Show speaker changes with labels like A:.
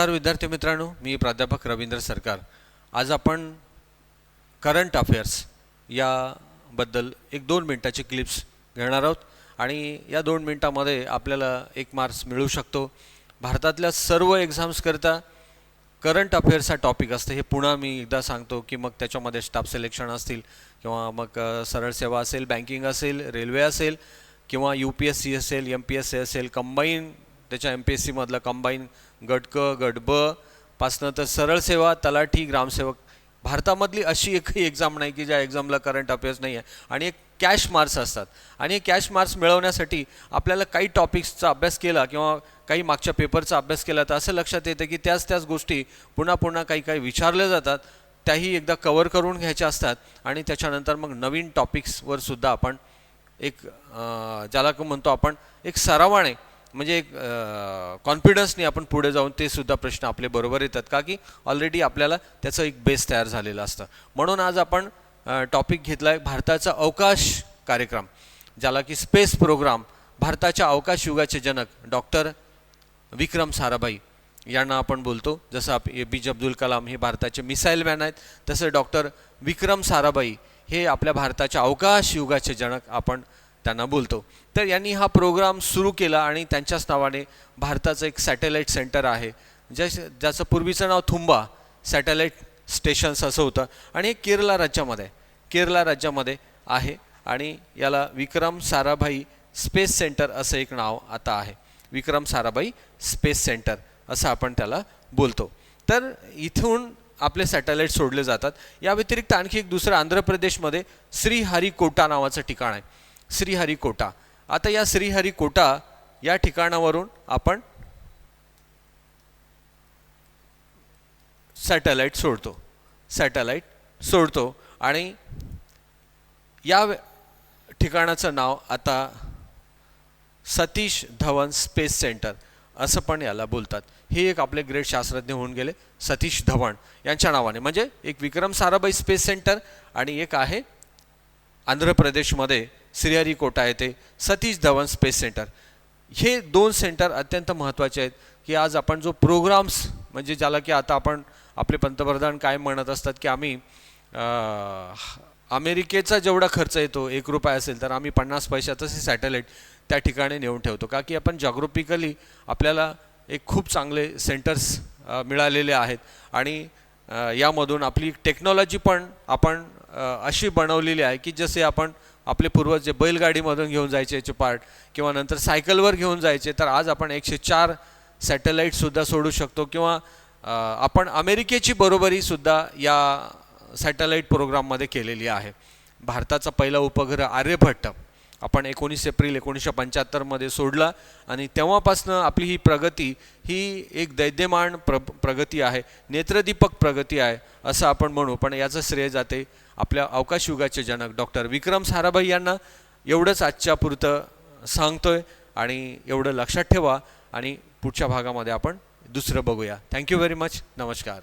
A: नमस्कार विद्यार्थी मित्रांनो मी प्राध्यापक रवींद्र सरकार. आज आपण करंट अफेअर्स याबद्दल एक दोन मिनटाची क्लिप्स घेणार आहोत. आणि या दोन मिनटामध्ये आपल्याला एक मार्क्स मिळू शकतो. भारतातल्या सर्व एक्झाम्सकरिता करंट अफेअर्स हा टॉपिक असतं. हे पुन्हा मी एकदा सांगतो की मग त्याच्यामध्ये स्टाफ सिलेक्शन असतील किंवा मग सरळ सेवा असेल बँकिंग असेल रेल्वे असेल किंवा यू पी एस सी असेल एम पी एस सी असेल कंबाईन त्याच्या एम पी एस सीमधलं कंबाईन गट क गट ब पासनं तर सरळ सेवा तलाठी ग्रामसेवक. भारतामधली अशी एकही एक्झाम नाही की ज्या एक्झामला करंट अफेअर्स नाही आहे. आणि एक कॅश मार्क्स असतात. आणि कॅश मार्क्स मिळवण्यासाठी आपल्याला काही टॉपिक्सचा अभ्यास केला किंवा काही मागच्या पेपरचा अभ्यास केला तर असं लक्षात येतं की त्याच त्याच गोष्टी पुन्हा पुन्हा काही काही विचारल्या जातात. त्याही एकदा कवर करून घ्यायच्या असतात. आणि त्याच्यानंतर मग नवीन टॉपिक्सवर सुद्धा आपण एक ज्याला का म्हणतो आपण एक सरावाने म्हणजे कॉन्फिडन्सनी आपण पुढे जाऊन ते सुद्धा प्रश्न आपले बरोबर येतात. का की ऑलरेडी आपल्याला त्याचं एक बेस तयार झालेलं असतं. म्हणून आज आपण टॉपिक घेतला आहे भारताचा अवकाश कार्यक्रम ज्याला की स्पेस प्रोग्राम भारताच्या अवकाश युगाचे जनक डॉक्टर विक्रम साराभाई यांना आपण बोलतो. जसं आप ए पी जे अब्दुल कलाम हे भारताचे मिसाईल मॅन आहेत तसं डॉक्टर विक्रम साराभाई हे आपल्या भारताच्या अवकाश युगाचे जनक आपण त्यांना बोलतो. तर यांनी हा प्रोग्राम सुरू केला आणि त्यांच्याच नावाने भारताचं एक सॅटेलाईट सेंटर आहे. ज्या ज्याचं पूर्वीचं नाव थुंबा सॅटेलाईट स्टेशन्स असं होतं. आणि हे केरला राज्यामध्ये आहे. केरला राज्यामध्ये आहे. आणि याला विक्रम साराभाई स्पेस सेंटर असं एक नाव आता आहे. विक्रम साराभाई स्पेस सेंटर असं आपण त्याला बोलतो. तर इथून आपले सॅटेलाईट सोडले जातात. या व्यतिरिक्त आणखी एक दुसरं आंध्र प्रदेशमध्ये श्रीहरिकोटा नावाचं ठिकाण आहे. श्रीहरिकोटा. आता या श्रीहरिकोटा या ठिकाणावरून आपण सॅटेलाईट सोडतो. सॅटेलाईट सोडतो. आणि या ठिकाणाचं नाव आता सतीश धवन स्पेस सेंटर असं पण याला बोलतात. हे एक आपले ग्रेट शास्त्रज्ञ होऊन गेले सतीश धवन यांच्या नावाने. म्हणजे एक विक्रम साराभाई स्पेस सेंटर आणि एक आहे आंध्र प्रदेशमध्ये श्रीहरिकोटा येथे सतीश धवन स्पेस सेंटर. हे दोन सेंटर अत्यंत महत्त्वाचे आहेत की आज आपण जो प्रोग्राम्स म्हणजे ज्याला की आता आपण आपले पंतप्रधान काय म्हणत असतात की आम्ही अमेरिकेचा जेवढा खर्च येतो एक रुपया असेल तर आम्ही पन्नास पैशातच हे सॅटेलाईट त्या ठिकाणी नेऊन ठेवतो. का की आपण जागरूपिकली आपल्याला एक खूप चांगले सेंटर्स मिळालेले आहेत. आणि यामधून आपली टेक्नॉलॉजी पण आपण अशी बनवलेली आहे की जसे आपण आपले पूर्वज जे बैलगाडीमधून घेऊन जायचे याचे पार्ट किंवा नंतर सायकलवर घेऊन जायचे तर आज आपण एकशे चार सॅटेलाईटसुद्धा सोडू शकतो. किंवा आपण अमेरिकेची बरोबरीसुद्धा या सॅटेलाईट प्रोग्राममध्ये केलेली आहे. भारताचा पहिला उपग्रह आर्यभट्ट. आपण एकोणीस एप्रिल एकोणीसशे पंच्याहत्तरमध्ये सोडला आणि तेव्हापासनं आपली ही प्रगती ही एक दैद्यमान प्र प्रगती आहे नेत्रदीपक प्रगती आहे असं आपण म्हणू. पण याचं श्रेय जाते आपल्या अवकाश युगाचे जनक डॉक्टर विक्रम साराभाई यांना. एवढंच आजच्या पुरतं सांगतोय आणि एवढं लक्षात ठेवा आणि पुढच्या भागामध्ये आपण दुसरं बघूया. थँक्यू व्हेरी मच नमस्कार.